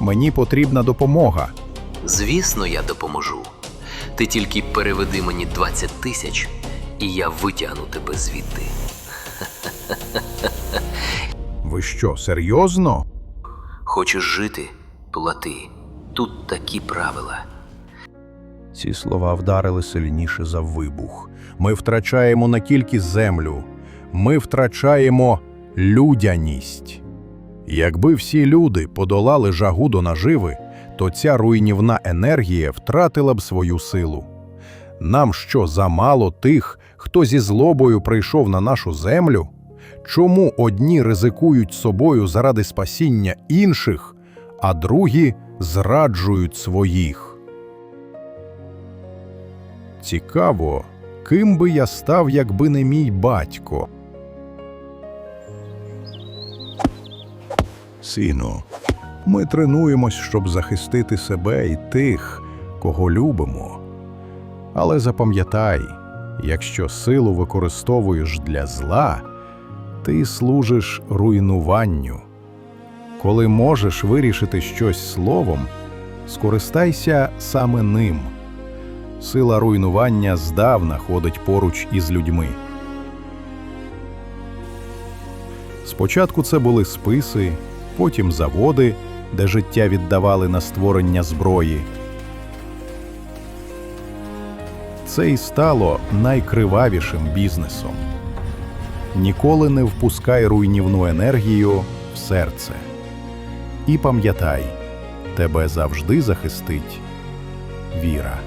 Мені потрібна допомога. Звісно, я допоможу. Ти тільки переведи мені 20 тисяч, і я витягну тебе звідти. Ви що, серйозно? Хочеш жити? Плати. Тут такі правила. Ці слова вдарили сильніше за вибух. Ми втрачаємо не тільки землю, ми втрачаємо людяність. Якби всі люди подолали жагу до наживи, то ця руйнівна енергія втратила б свою силу. Нам що замало тих, хто зі злобою прийшов на нашу землю? Чому одні ризикують собою заради спасіння інших, а другі зраджують своїх? Цікаво, ким би я став, якби не мій батько. Сину, ми тренуємось, щоб захистити себе і тих, кого любимо. Але запам'ятай, якщо силу використовуєш для зла, ти служиш руйнуванню. Коли можеш вирішити щось словом, скористайся саме ним. Сила руйнування здавна ходить поруч із людьми. Спочатку це були списи, потім заводи, де життя віддавали на створення зброї. Це і стало найкривавішим бізнесом. Ніколи не впускай руйнівну енергію в серце. І пам'ятай, тебе завжди захистить віра.